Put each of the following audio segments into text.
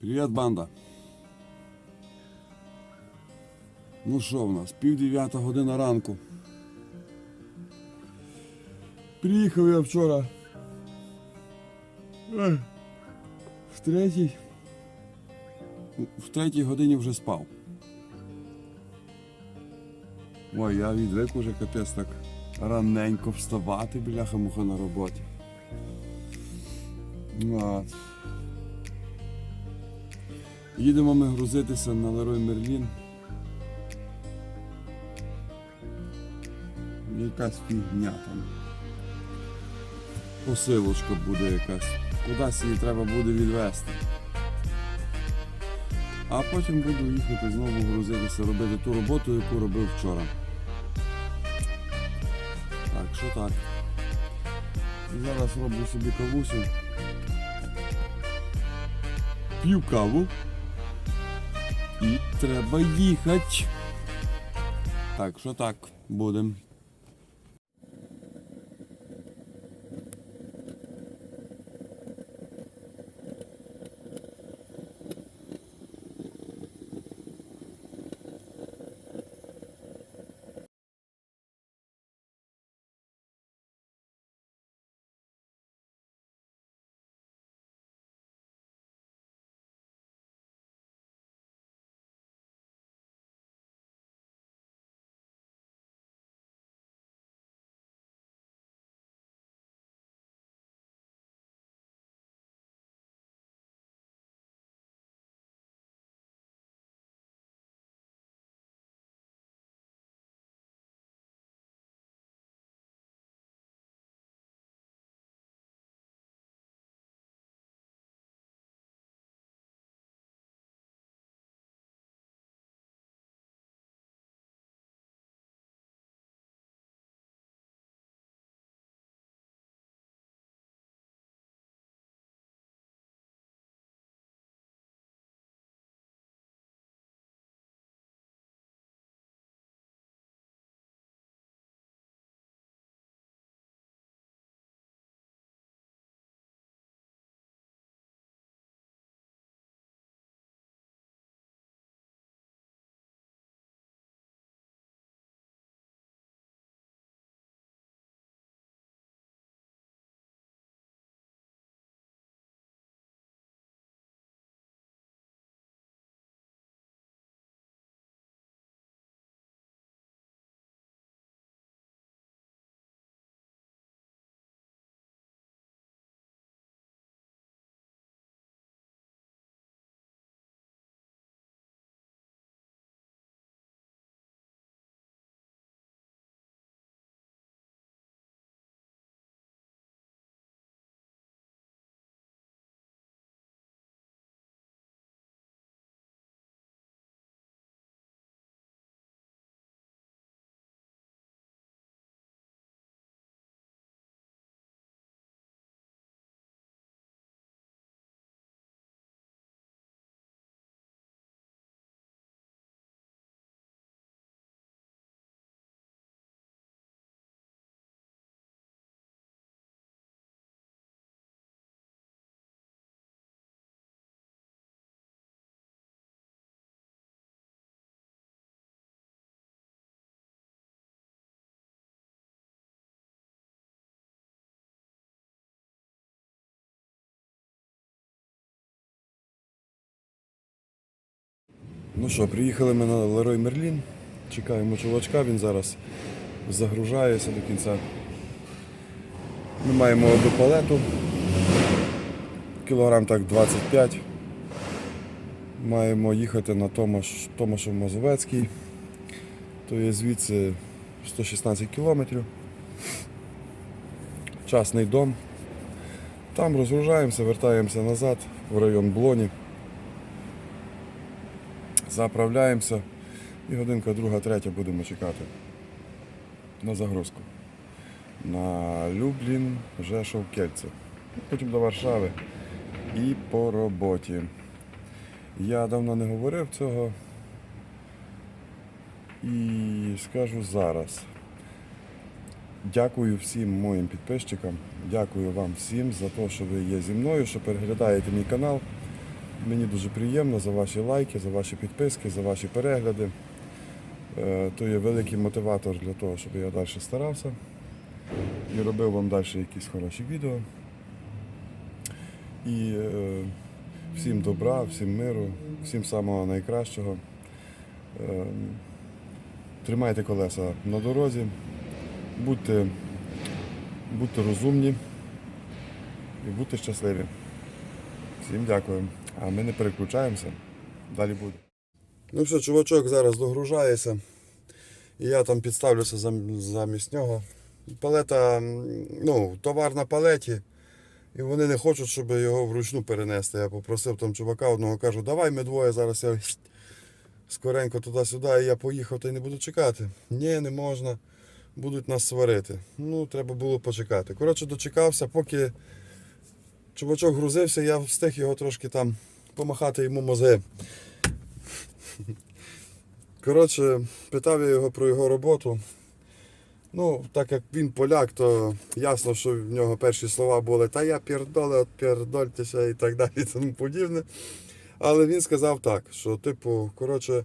Привіт, банда. Ну що в нас? Пів дев'ята година ранку. Приїхав я вчора. В третій. В третій годині вже спав. Ой, я відвик уже капець так раненько вставати, бляха-муха на роботі. От. Їдемо ми грузитися на Лерой Мерлін. Якась фігня там. Посилочка буде якась. Кудись її треба буде відвезти. А потім буду їхати знову грузитися, робити ту роботу, яку робив вчора. Що так. Зараз роблю собі кавусю. П'ю каву. І треба їхати. Так, що так, будем. Ну що, приїхали ми на Лерой Мерлін. Чекаємо чувачка, він зараз загружається до кінця. Ми маємо одну палету. Кілограм так 25. Маємо їхати на Томаш, Томашев Мазовецький. То є звідси 116 кілометрів. Частний дом. Там розгружаємося, вертаємося назад в район Блоні. Заправляємося і годинка друга, третя будемо чекати на загрузку. На Люблін, Жешов, Кельце. Потім до Варшави і по роботі. Я давно не говорив цього і скажу зараз. Дякую всім моїм підписчикам. Дякую вам всім за те, що ви є зі мною, що переглядаєте мій канал. Мені дуже приємно за ваші лайки, за ваші підписки, за ваші перегляди. Е, То є великий мотиватор для того, щоб я далі старався і робив вам далі якісь хороші відео. І е, всім добра, всім миру, всім самого найкращого. Е, Тримайте колеса на дорозі, будьте, будьте розумні і будьте щасливі. Всім дякую. А ми не переключаємося. Далі буде. Ну все, чувачок зараз догружається. І я там підставлюся замість нього. Палета, ну, товар на палеті. І вони не хочуть, щоб його вручну перенести. Я попросив там чувака одного, кажу, давай ми двоє зараз я скоренько туди-сюди, і я поїхав та й не буду чекати. Ні, не можна. Будуть нас сварити. Ну, треба було почекати. Коротше, дочекався, поки чувачок грузився, я встиг його трошки там помахати йому мозги. Коротше, питав я його про його роботу. Ну, так як він поляк, то ясно, що в нього перші слова були та я пірдоле, от пірдольтеся і так далі і тому подібне. Але він сказав так, що, типу, коротше,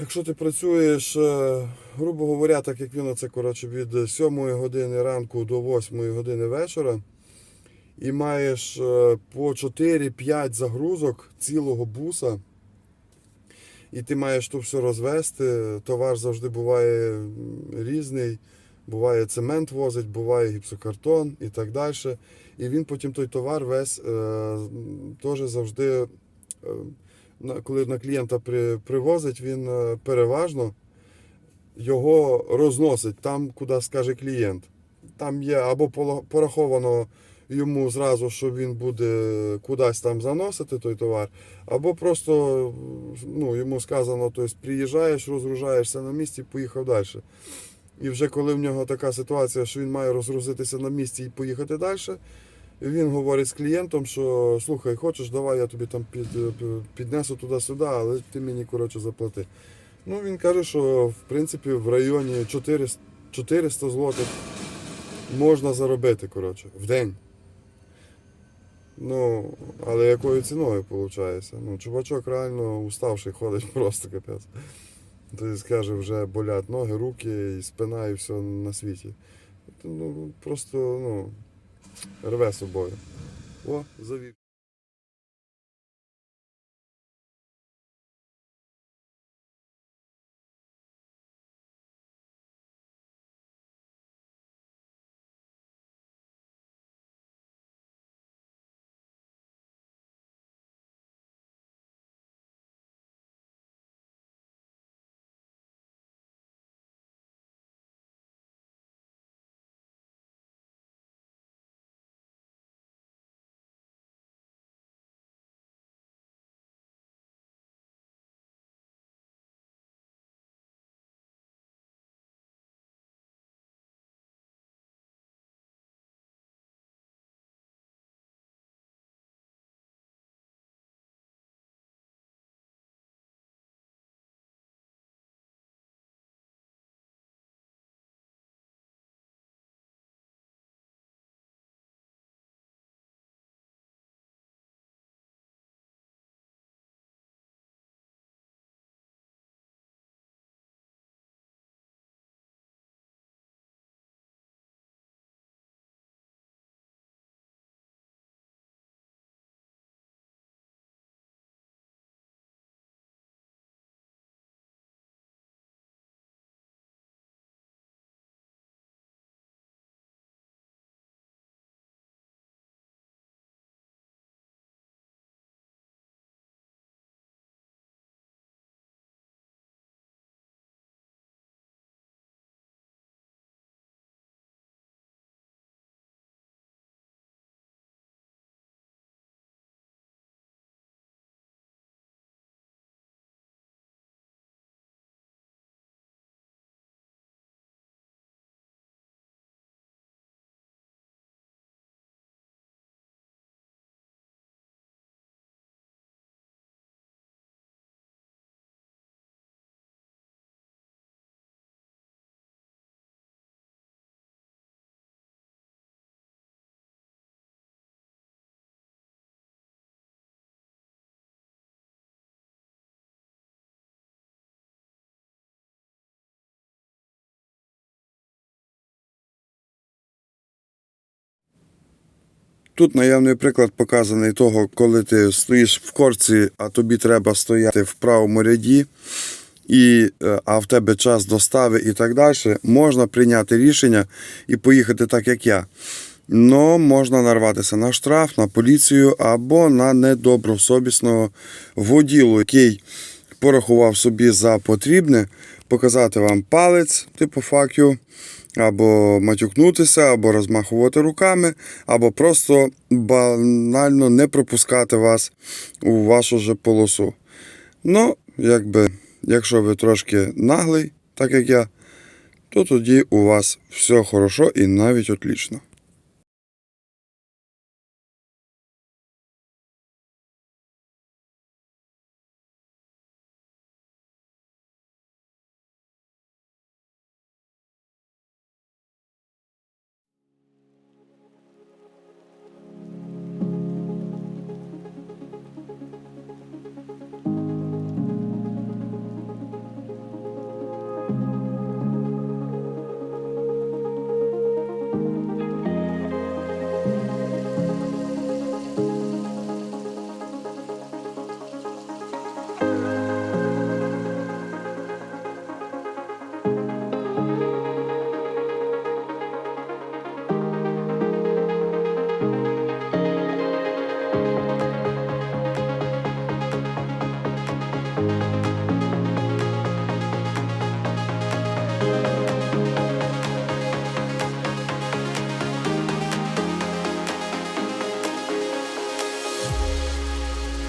якщо ти працюєш, е, грубо говоря, так як він оце, коротше, від 7 години ранку до 8 години вечора, і маєш е, по 4-5 загрузок цілого буса, і ти маєш то все розвести. Товар завжди буває різний. Буває цемент возить, буває гіпсокартон і так далі. І він потім той товар весь е, теж завжди, е, коли на клієнта при, привозить, він е, переважно його розносить там, куди скаже клієнт. Там є або пораховано йому зразу, що він буде кудись там заносити той товар, або просто ну, йому сказано, тобто приїжджаєш, розгружаєшся на місці поїхав далі. І вже коли в нього така ситуація, що він має розгрузитися на місці і поїхати далі, він говорить з клієнтом, що слухай, хочеш, давай я тобі там під, піднесу туди-сюди, але ти мені коротше заплати. Ну він каже, що в принципі в районі 400, 400 злотих можна заробити коротше, в день. Ну, але якою ціною виходить? Ну, чувачок реально уставший ходить просто капець. Тобто, скаже, вже болять ноги, руки, і спина, і все на світі. Ну, просто ну, рве собою. О, завів. Тут наявний приклад показаний того, коли ти стоїш в корці, а тобі треба стояти в правому ряді, і, е, а в тебе час достави і так далі, можна прийняти рішення і поїхати так, як я. Но можна нарватися на штраф, на поліцію або на недобросовісного воділу, який порахував собі за потрібне показати вам палець, типу факю, або матюкнутися, або розмахувати руками, або просто банально не пропускати вас у вашу же полосу. Ну, якби, якщо ви трошки наглий, так як я, то тоді у вас все хорошо і навіть отлично.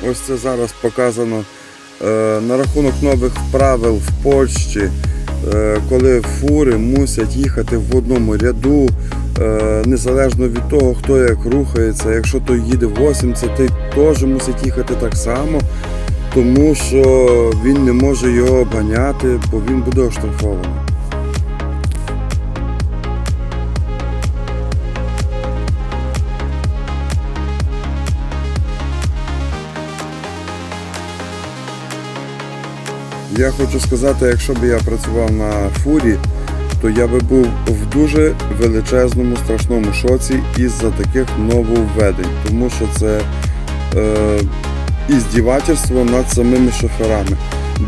Ось це зараз показано е, на рахунок нових правил в Польщі, е, коли фури мусять їхати в одному ряду, е, незалежно від того, хто як рухається. Якщо той їде в 80, той теж мусить їхати так само, тому що він не може його обганяти, бо він буде оштрафований. Я хочу сказати, якщо б я працював на фурі, то я би був в дуже величезному страшному шоці із-за таких нововведень, тому що це е, іздівательство над самими шоферами.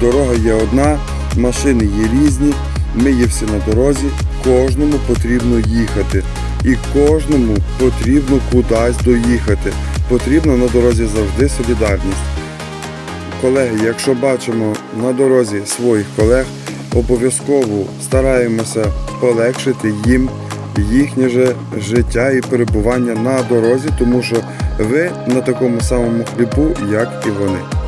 Дорога є одна, машини є різні, ми є всі на дорозі, кожному потрібно їхати. І кожному потрібно кудись доїхати. Потрібно на дорозі завжди солідарність. Колеги, якщо бачимо на дорозі своїх колег, обов'язково стараємося полегшити їм їхнє же життя і перебування на дорозі, тому що ви на такому самому хлібу, як і вони.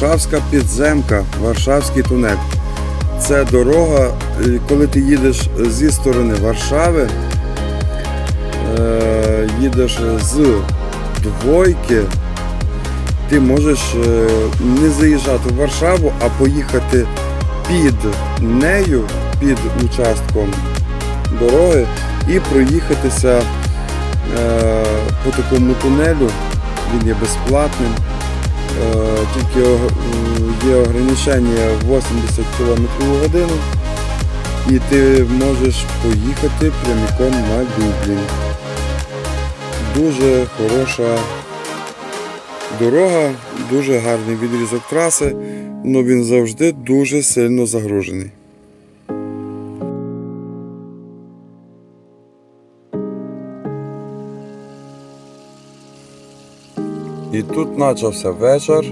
Варшавська підземка, Варшавський тунель. Це дорога, е, коли ти їдеш зі сторони Варшави, е, їдеш з двойки, ти можеш е, не заїжджати в Варшаву, а поїхати під нею, під участком дороги і проїхатися по такому тунелю. Він є безплатним. Тільки є ограничення 80 км в годину. І ти можеш поїхати прямиком на Люблін. Дуже хороша дорога, дуже гарний відрізок траси, але він завжди дуже сильно загружений. І тут почався вечір,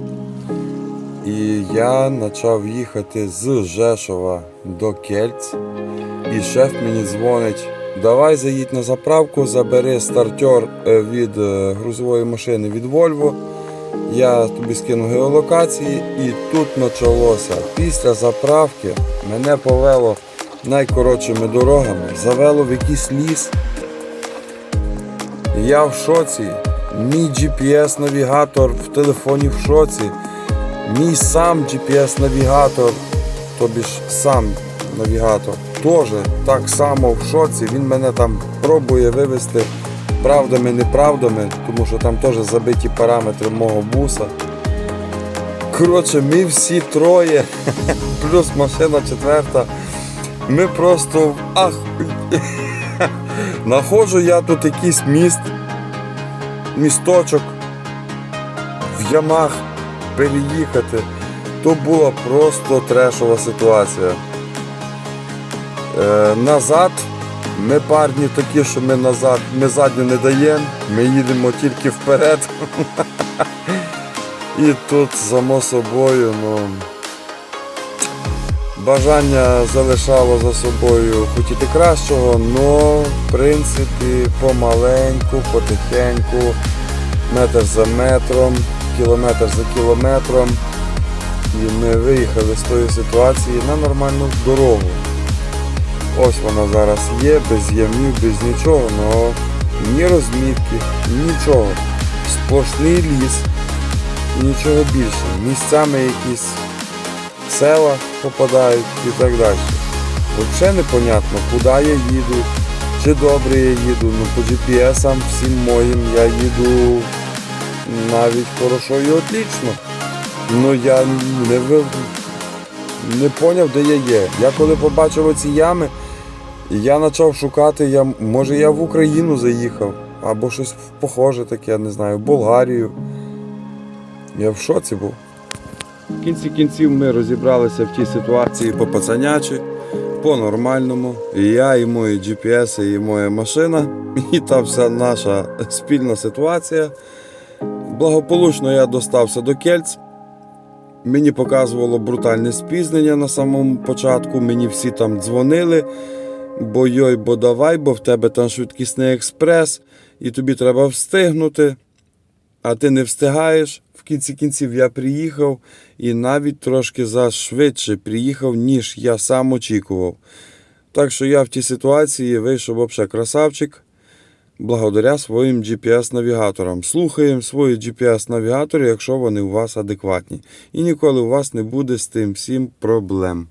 і я почав їхати з Жешова до Кельц. І шеф мені дзвонить, давай заїдь на заправку, забери стартер е, від е, грузової машини від Volvo. Я тобі скину геолокації і тут почалося. Після заправки мене повело найкоротшими дорогами, завело в якийсь ліс. Я в шоці. Мій GPS-навігатор в телефоні в шоці. Мій сам GPS-навігатор, тобі ж сам навігатор, теж так само в шоці. Він мене там пробує вивести правдами, неправдами, тому що там теж забиті параметри мого буса. Коротше, ми всі троє, плюс машина четверта. Ми просто в ах. Находжу я тут якийсь міст, місточок в ямах переїхати. То була просто трешова ситуація. Е, назад ми парні такі, що ми назад, ми задню не даємо, ми їдемо тільки вперед. І тут, само собою, ну, бажання залишало за собою хотіти кращого, але в принципі помаленьку, потихеньку, метр за метром, кілометр за кілометром. І ми виїхали з тої ситуації на нормальну дорогу. Ось вона зараз є, без ямів, без нічого, але ні розмітки, нічого. Сплошний ліс і нічого більше. Місцями якісь села попадають і так далі. Взагалі непонятно, куди я їду, чи добре я їду. Ну по GPS всім моїм я їду навіть хорошо і отлично. Ну я не ви... не поняв, де я є. Я коли побачив оці ями, я почав шукати, я, може я в Україну заїхав, або щось похоже таке, я не знаю, в Болгарію. Я в шоці був. В кінці кінців ми розібралися в тій ситуації по пацанячі, по-нормальному. І я, і мої GPS, і моя машина, і та вся наша спільна ситуація. Благополучно я достався до Кельц. Мені показувало брутальне спізнення на самому початку. Мені всі там дзвонили. Бо йой, бо давай, бо в тебе там швидкісний експрес, і тобі треба встигнути а ти не встигаєш. В кінці кінців я приїхав і навіть трошки зашвидше приїхав, ніж я сам очікував. Так що я в тій ситуації вийшов взагалі красавчик благодаря своїм GPS-навігаторам. Слухаємо свої GPS-навігатори, якщо вони у вас адекватні. І ніколи у вас не буде з тим всім проблем.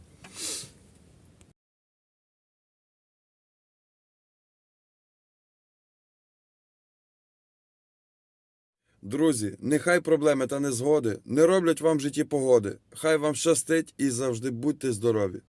Друзі, нехай проблеми та незгоди не роблять вам в житті погоди. Хай вам щастить і завжди будьте здорові.